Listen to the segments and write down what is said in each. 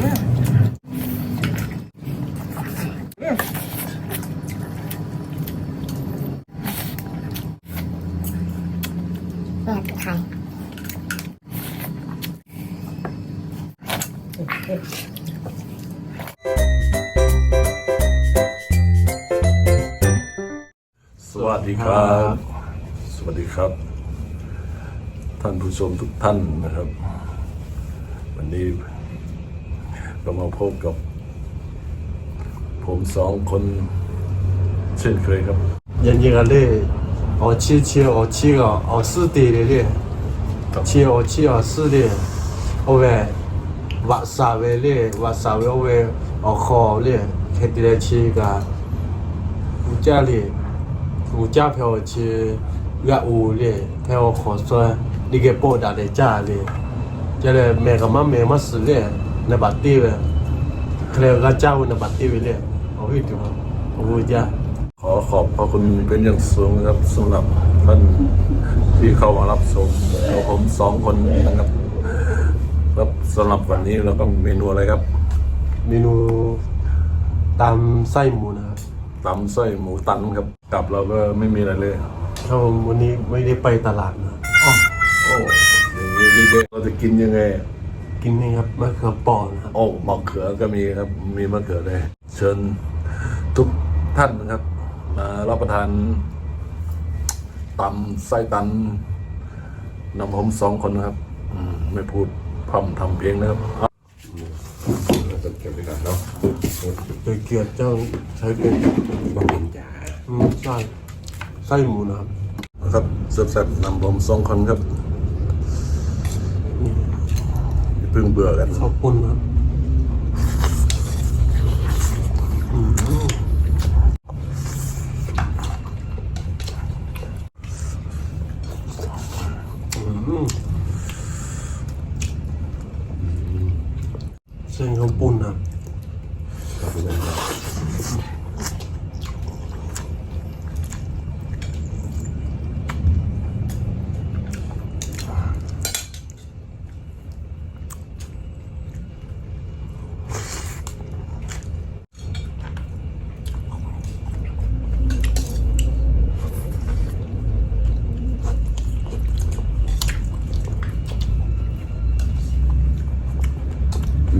เนี่ยคือไข่สวัสดีครับ สวัสดีครับ ท่านผู้ชมทุกท่านนะครับ วันนี้ ก็มาพบกับ ผมสองคนเช่นเคยครับ 人家个嘞，哦七七哦七个哦四的的嘞，七哦七哦四的，哦喂，瓦萨喂嘞，瓦萨喂哦喂哦好嘞，开的来七个，五家嘞，五家票去个五嘞，票好算，你给报答的家嘞，这嘞每个嘛每嘛是嘞， นบัตติเ nabattiwe creo gachao nabattiwe le obitimo obuja ขอขอบพระคุณเป็นอย่างสูงครับสำหรับท่านที่เข้ามารับชมเราผมสองคนนะครับครับสำหรับวันนี้เราก็เมนูอะไรครับ เมนูตำไส้หมูนะครับตำไส้หมูตันครับกลับเราก็ไม่มีอะไรเลยครับผมวันนี้ไม่ได้ไปตลาดนะโอโอ้เเราจะกินยังไง กินนี่ครับมะเขือเปอนะครับโอ้มะเขือก็มีครับ มีมะเขือเลย เชิญทุกท่านนะครับ มารับประทานตำไส้ตันนำผมสองคนนะครับอืมไม่พูดพร่ำทำเพลงนะครับจะเก็บไปกันเนาะโดยเกียรติเจ้าใช้เป็นบางคนจ่าอืมไส้ไส้หมูนะครับนะครับเสิร์ฟแซ่บนำผมสองคนครับอย่าเพิ่งเบื่อกันข้าวปุ้นครับอืมอืมเส้นข้าวปุ้นครับ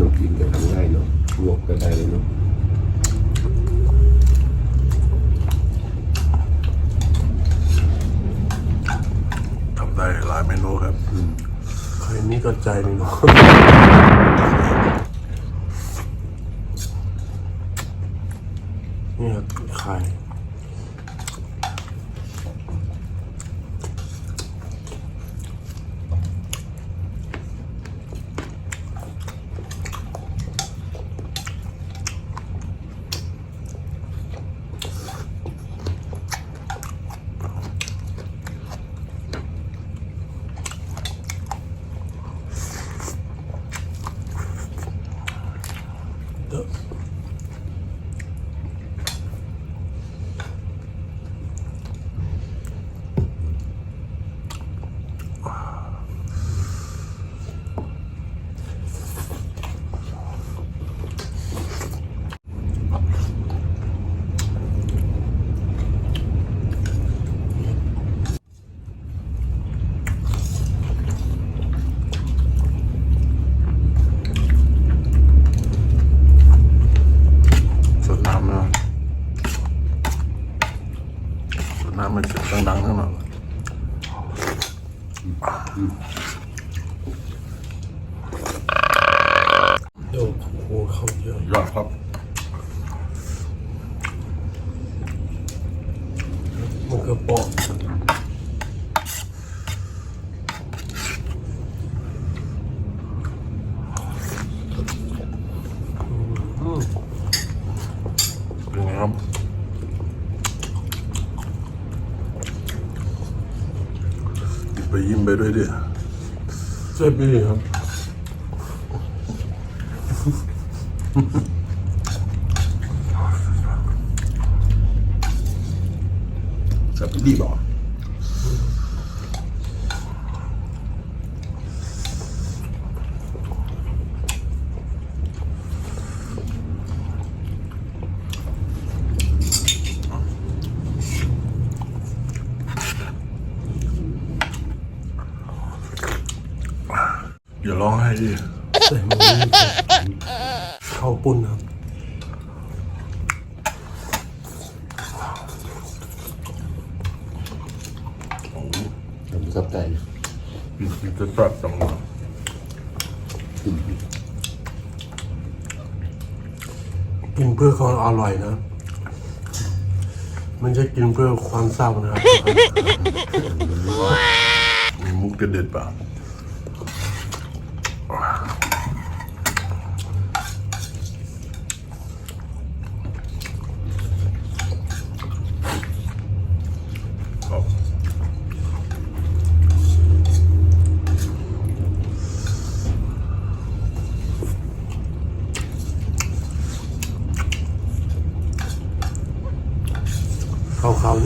นกกินก็ทำง่ายเนาะลวกก็ได้เลยเนาะ ทำได้หลายเมนูครับ ใค รนี่ก็ใจเลยเนาะ นี่ครับไข่เด้อ สดน้ำนะสด น้ำมันจะดังๆทั้งนั้นเดี๋ยวโอ้โหเข้าเยอะยอดครับมันก็เปาะอืม เป็นไงครับ ไปยิ้มไปด้วยดิ เจ็บดีครับ ร้องไห้ดิใส่หมูนี่ใส่ข้าวปุ้นครับทำซับไก่จะปรับสองกินเพื่อความอร่อยนะ มันจะกินเพื่อความเศร้านะครับ มีมุกเด็ดๆเปล่า ครับ ขาวๆนี่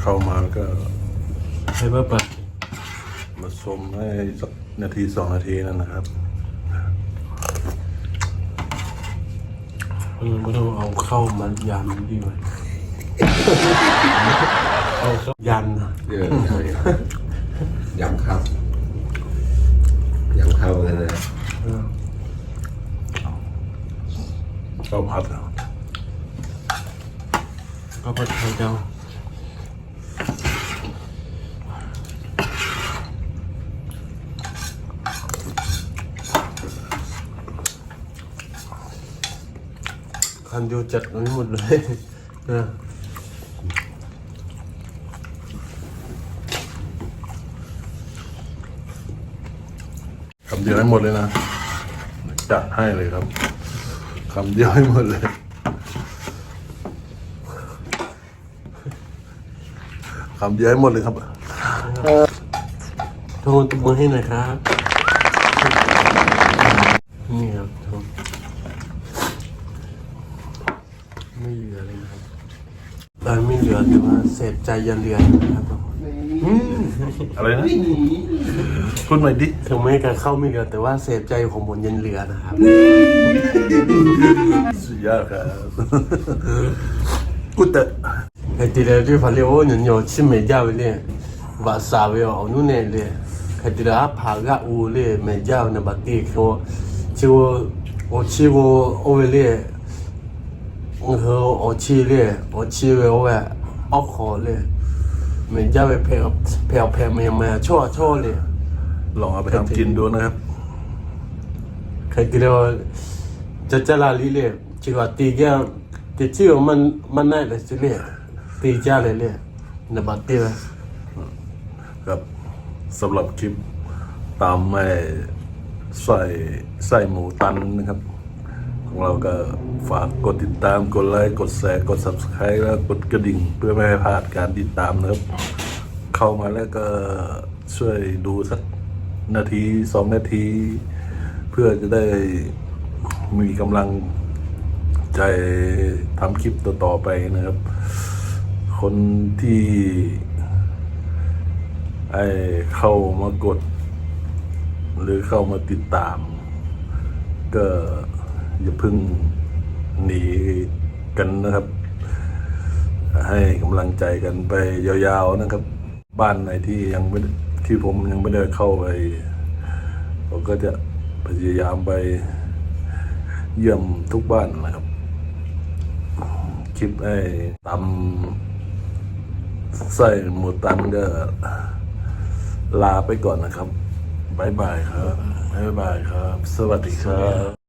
เข้ามาก็ให้มาปัดมาชมให้สักนาทีสองนาทีนั่นนะครับเออไม่ต้องเอาเข้าวมายำดีไหมเอาเข้ายันนะเยอะใช่ยำข้าวยำข้าวกันนะเออข้าวผัดอะก็ผัดไข่ดาว คันเดียวจัดอันนี้หมดเลยนะคำเดียวให้หมดเลยนะ จัดให้เลยครับคำเดียวให้หมดเลยคำเดียวให้หมดเลยครับทุกคนตบมือให้หน่อยครับ นี่ครับทุกคนไม่เหลือเลยนะครับตอนไม่เหลือแต่ว่า เสพใจเย็นเรือนครับผมอืมอะไรนะพูดใหม่ดิถึงแม้การเข้าไม่เรือแต่ว่าเสพใจของบนย็นเรือนะครับสุดยอดครับกูเตะไอ้ตีเรที่ฟันเลี้ยวหนุนโยชิเมียาไปเลยวาซาเวลเอานู่นเนี่ยเลยไอ้ตีเรพากะอูเลยเมียาในบัตตีเขาชิวโอชิวโอเวเล่เออโอชิเล่โอชิเวเอ อคอเลยเหมือนจะไปแผ่วแผ่วแผ่มายังมาช่อช่อเลยลองเอาไปทำกินดูนะครับ ใครกินแล้วจะจะลาลีเลยจิกว่าตีแก้วแต่ชื่อมันมันน่าเลยสิเลยตีจ้าเลยเลยนบัตเตียครับสำหรับคลิปตามแม่ใส่ใส่หมูตันนะครับ ของเราก็ฝากกดติดตามกดไลค์กดแชร์กด subscribe แล้วกดกระดิ่งเพื่อไม่ให้พลาดการติดตามนะครับ เข้ามาแล้วก็ช่วยดูสักนาทีสองนาที เพื่อจะได้มีกำลังใจทำคลิปต่อๆไปนะครับ คนที่ไอเข้ามากด หรือเข้ามาติดตาม ก็ อย่าเพึ่งหนีกันนะครับ ให้กำลังใจกันไปยาวๆนะครับ บ้านไหนที่ยังไม่ที่ผมยังไม่ได้เข้าไปผมก็จะพยายามไปเยี่ยมทุกบ้านนะครับ คลิปไอ้ตำไส้หมูตันก็ลาไปก่อนนะครับบ๊ายบายครับบ๊ายบายครับ สวัสดีครับ